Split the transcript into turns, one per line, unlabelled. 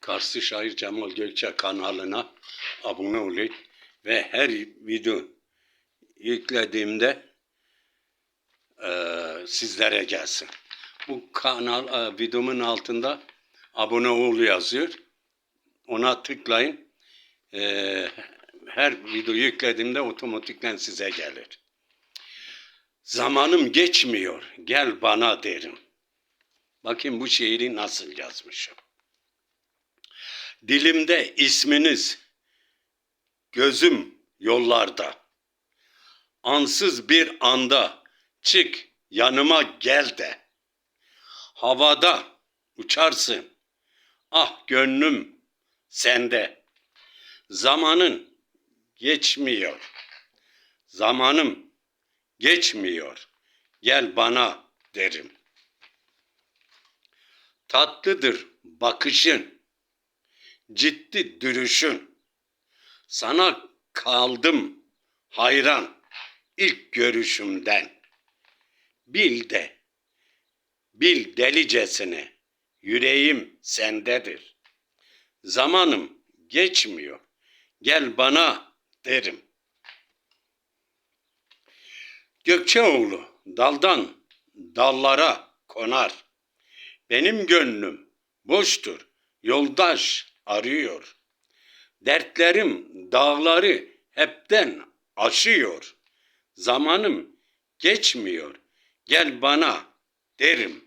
Karslı Şair Cemal Gökçe kanalına abone olun ve her video yüklediğimde eee, sizlere gelsin. Bu kanal eee, videomun altında abone ol yazıyor. Ona tıklayın. Eee, her video yüklediğimde otomatikten size gelir. Zamanım geçmiyor. Gel bana derim. Bakın bu şiiri nasıl yazmışım. Dilimde isminiz, gözüm yollarda. Ansız bir anda çık yanıma gel de. Havada uçarsın. Ah gönlüm sende. Zamanın geçmiyor. Zamanım geçmiyor. Gel bana derim. Tatlıdır bakışın, ciddi duruşun. Sana kaldım hayran ilk görüşümden. Bil de, bil delicesine, yüreğim sendedir. Zamanım geçmiyor, gel bana derim. Gökçeoğlu daldan dallara konar. Benim gönlüm boştur, yoldaş arıyor. Dertlerim dağları hepten aşıyor. Zamanım geçmiyor, gel bana derim.